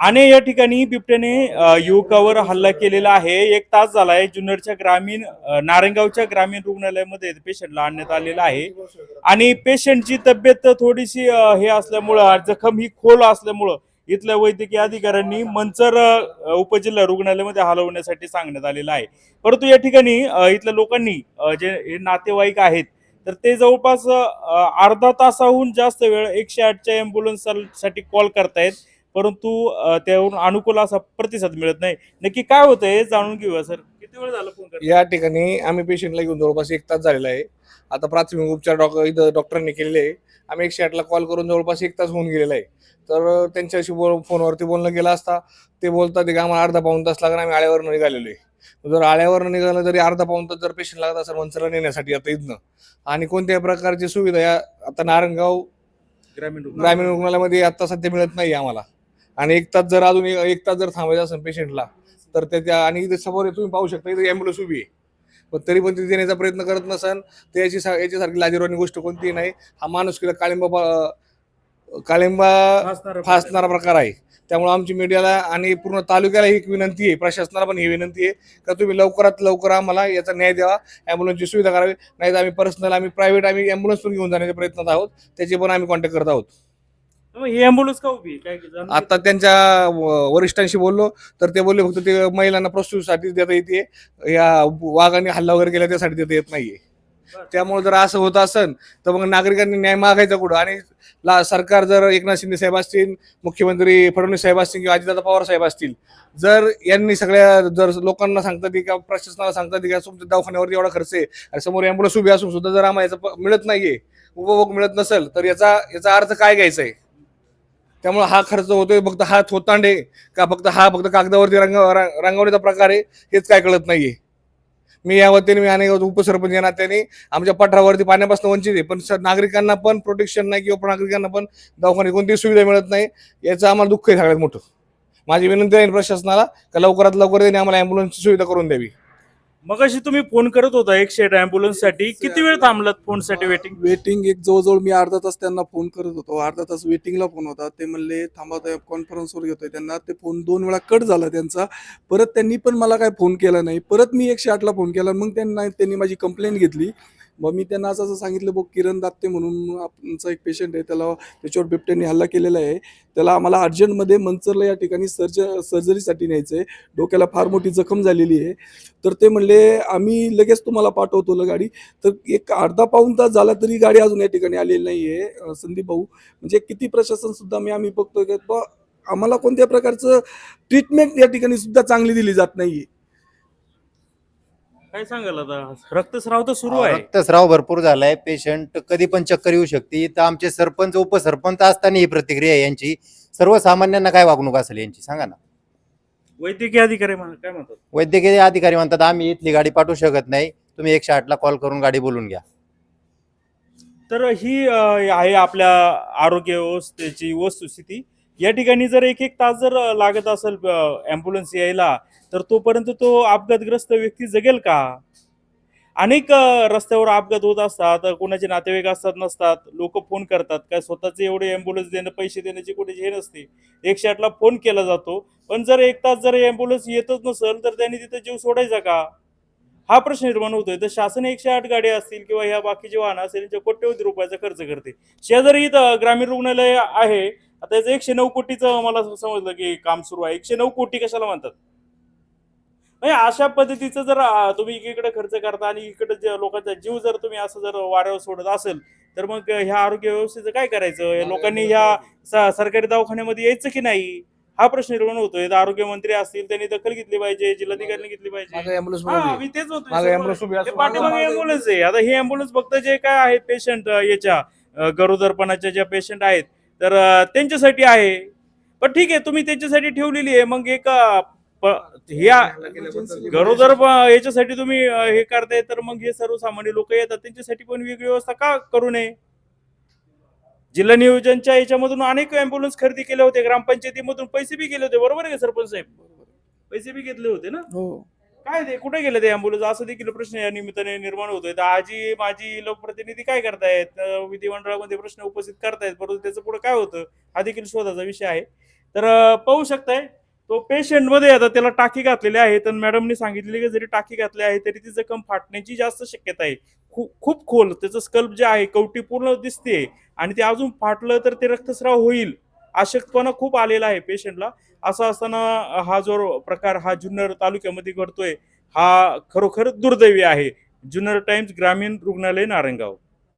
आणि या ठिकाणी बिबट्याने युवकावर हल्ला केलेला आहे. एक तास झालाय. जुन्नरच्या ग्रामीण नारंगावच्या नारायणगावच्या ग्रामीण रुग्णालयामध्ये पेशंटला आणण्यात आलेला आहे. आणि पेशंटची तब्येत थोडीशी हे असल्यामुळं जखम ही खोल असल्यामुळं इथल्या वैद्यकीय अधिकाऱ्यांनी मंचर उपजिल्हा रुग्णालयामध्ये हलवण्यासाठी सांगण्यात आलेलं आहे. परंतु या ठिकाणी इथल्या लोकांनी जे हे नातेवाईक आहेत तर ते जवळपास अर्धा तासाहून जास्त वेळ एकशे आठच्या ॲम्ब्युलन्ससाठी साठी कॉल करतायत. परंतु त्यावरून अनुकूल असा प्रतिसाद मिळत नाही. नक्की काय होतंय जाणून घेऊया सर. किती वेळ झाला फोन या ठिकाणी आम्ही पेशंटला घेऊन जवळपास एक तास झालेला आहे. आता प्राथमिक उपचार डॉक्टर इथं डॉक्टरांनी केलेले आहे. आम्ही एकशे आठला कॉल करून जवळपास एक तास होऊन गेलेला आहे. तर त्यांच्याशी बोल फोनवरती बोलणं गेलं असता. ते बोलतात की आम्हाला अर्धा पाऊन तास लागणार आम्ही आळ्यावर निघालेलो आहे. जर आळ्यावर निघालं तरी अर्धा पाऊन तास जर पेशंट लागत असेल मंचरला नेण्यासाठी आता इथनं. आणि कोणत्याही प्रकारची सुविधा या आता नारायणगाव ग्रामीण ग्रामीण रुग्णालयामध्ये आता सध्या मिळत नाही आम्हाला. आणि एक तास जर अजून एक तास जर थांबायचं असेल पेशंटला तर त्याच्या आणि इथे समोर तुम्ही पाहू शकता इथे ॲम्ब्युलन्स उभी आहे. पण तरी पण ती देण्याचा प्रयत्न करत नसन तर याची सा- याच्यासारखी लाजीरवाणी गोष्ट कोणतीही नाही. हा माणूस किंवा काळिंबा काळिंबा फासणारा फासणारा प्रकार आहे. त्यामुळे आमची मीडियाला आणि पूर्ण तालुक्याला ही एक विनंती आहे प्रशासनाला पण ही विनंती आहे का तुम्ही लवकरात लवकर आम्हाला याचा न्याय द्यावा ॲम्ब्युलन्सची सुविधा करावी नाही तर आम्ही पर्सनल आम्ही प्रायव्हेट आम्ही ॲम्ब्युलन्स पण घेऊन जाण्याच्या प्रयत्नात आहोत त्याचे पण आम्ही कॉन्टॅक्ट करत आहोत. मग ही अँब्युलन्स का उभी आहे? काय जाणून आता त्यांच्या व- वरिष्ठांशी बोललो तर ते बोलले फक्त ते महिलांना प्रस्तुतीसाठी देता येते. या वाघाने हल्ला वगैरे केला त्यासाठी देता येत नाहीये. बरं. त्यामुळे जर असं होत असेल तर मग नागरिकांनी न्याय मागायचा कुठं? आणि ला सरकार जर एकनाथ शिंदे साहेब असतील मुख्यमंत्री फडणवीस साहेब असतील किंवा अजितदादा पवार साहेब असतील जर यांनी सगळ्या जर लोकांना सांगतात की का प्रशासनाला सांगतात की का तुमच्या दवाखान्यावरती एवढा खर्च आहे आणि समोर ॲम्ब्युलन्स उभी असून सुद्धा जर आम्हाला याचा प- मिळत नाहीये उपभोग मिळत नसेल तर याचा याचा अर्थ काय घ्यायचा आहे? त्यामुळे हा खर्च होतोय फक्त हा थोतांडे का फक्त हा फक्त कागदावरती रंग रंग- रंगवण्याचा प्रकार आहे हेच काय कळत नाहीये. मी या वतीने मी अनेक उपसरपंच या नात्याने आमच्या पठारावरती पाण्यापासून वंचित आहे. पण नागरिकांना पण प्रोटेक्शन नाही किंवा नागरिकांना पण दवाखान्यात कोणतीही सुविधा मिळत नाही याचं आम्हाला दुःख आहे सगळ्यात मोठं. माझी विनंती आहे प्रशासनाला का लवकरात लवकर त्यांनी आम्हाला ॲम्ब्युलन्सची सुविधा करून द्यावी. मग अशी तुम्ही फोन करत होता एकशे आठ अँब्युलन्ससाठी. किती वेळ थांबलात फोनसाठी वेटिंग वेटिंग एक जवळजवळ मी अर्धा तास त्यांना फोन करत होतो. अर्धा तास वेटिंगला फोन होता. ते म्हणले थांबा कॉन्फरन्सवर घेतोय त्यांना. ते फोन दोन वेळा कट झाला त्यांचा. परत त्यांनी पण मला काय फोन केला नाही. परत मी एकशे आठला फोन केला. मग त्यांना त्यांनी माझी कंप्लेंट घेतली. मग मी त्यांना असं सांगितलं बघ किरण दात्ते म्हणून आमचा एक पेशंट आहे त्याला त्याच्यावर बिबट्याने हल्ला केलेला आहे. त्याला आम्हाला अर्जंटमध्ये मंचरला या ठिकाणी सर्ज सर्जरीसाठी न्यायचं आहे डोक्याला फार मोठी जखम झालेली आहे. तर ते म्हणले आम्ही लगेच तुम्हाला पाठवतो गाडी. तर एक अर्धा पाऊन तास झाला तरी गाडी अजून या ठिकाणी आलेली नाही आहे संदीप भाऊ. म्हणजे किती प्रशासन सुद्धा मी आम्ही बघतोय की आम्हाला कोणत्या प्रकारचं ट्रीटमेंट या ठिकाणी सुद्धा चांगली दिली जात नाहीये. काय सांगाल आता? रक्तस्राव तर सुरू आहे. रक्तस्राव भरपूर झालाय. पेशंट कधी पण चक्कर येऊ शकते. तर आमचे सरपंच उपसरपंच असताना ही प्रतिक्रिया आहे यांची. सर्वसामान्यांना काय वागणूक असेल यांची? सांगा ना. वैद्यकीय अधिकारी म्हणा काय म्हणतात? वैद्यकीय अधिकारी म्हणतात आम्ही इथली गाडी पाठवू शकत नाही. तुम्ही एकशे आठला कॉल करून गाडी बोलून घ्या. तर ही अ, आहे आपल्या आरोग्य व्यवस्थेची वस्तुस्थिती. या ठिकाणी जर एक एक तास जर लागत असेल अँब्युलन्स यायला तर तोपर्यंत तो अपघातग्रस्त व्यक्ती जगेल का? अनेक रस्त्यावर अपघात होत असतात कोणाचे नातेवाईक असतात नसतात लोक फोन करतात. काय स्वतःचे एवढे ॲम्ब्युलन्स देणं पैसे देण्याची कुठे हे नसते. एकशे आठला फोन केला जातो. पण जर एक तास जर ॲम्ब्युलन्स येतच नसेल तर त्यांनी तिथं जीव सोडायचा का? हा प्रश्न निर्माण होतोय. तर शासन एकशे आठ गाड्या असतील किंवा ह्या बाकीचे वाहनं असतील त्यांच्या कोट्यवधी रुपयाचा खर्च करते. शेजारी इथं ग्रामीण रुग्णालय आहे. आता याचं एकशे नऊ कोटीचं मला समजलं की काम सुरू आहे. एकशे नऊ कोटी कशाला म्हणतात? म्हणजे अशा पद्धतीचं जर तुम्ही एकीकडे खर्च करता आणि इकडे जे लोकांचा जीव जर तुम्ही असं जर वाऱ्यावर सोडत असेल तर मग ह्या आरोग्य व्यवस्थेचं काय करायचं? लोकांनी ह्या सरकारी दवाखान्यामध्ये यायचं की नाही? हा प्रश्न निर्माण होतोय. आरोग्य मंत्री असतील त्यांनी दखल घेतली पाहिजे जिल्हाधिकाऱ्यांनी घेतली पाहिजे. तेच होतो पाठीमागे अँब्युलन्स आहे. आता ही अँब्युलन्स फक्त जे काय आहेत पेशंट याच्या गरोदरपणाच्या ज्या पेशंट आहेत तर त्यांच्यासाठी आहे. पण ठीक आहे तुम्ही त्यांच्यासाठी ठेवलेली आहे. मग एक ह्या गरोदर याच्यासाठी तुम्ही हे करताय तर मग हे सर्वसामान्य लोक येतात. त्यांच्यासाठी पण वेगळी व्यवस्था का करू नये? जिल्हा नियोजनच्या याच्यामधून अनेक अँब्युलन्स खरेदी केले होते ग्रामपंचायतीमधून पैसे बी गेले होते. बरोबर आहे का सरपंच साहेब? पैसे बी घेतले होते ना? हो. काय ते? कुठे गेले ते अँब्युलन्स असं देखील प्रश्न या निमित्ताने निर्माण होतोय. तर आजी माझी लोकप्रतिनिधी काय करतायत? विधिमंडळामध्ये प्रश्न उपस्थित करतायत. परंतु त्याचं पुढे काय होतं? हा देखील शोधाचा विषय आहे. तर पाहू शकताय. तो पेशंटमध्ये आता त्याला टाकी घातलेली आहे. तर मॅडमनी सांगितले की जरी टाकी घातली आहे तरी ती जखम फाटण्याची जास्त शक्यता आहे. खूप खूप खोल. त्याचं स्कल्प जे आहे कवटी पूर्ण दिसते. आणि ते अजून फाटलं तर ते रक्तस्राव होईल. अशक्तपणा खूप आलेला आहे पेशंटला असं असताना हा जो प्रकार हा जुन्नर तालुक्यामध्ये घडतोय हा खरोखर दुर्दैवी आहे. जुन्नर टाइम्स ग्रामीण रुग्णालय नारायणगाव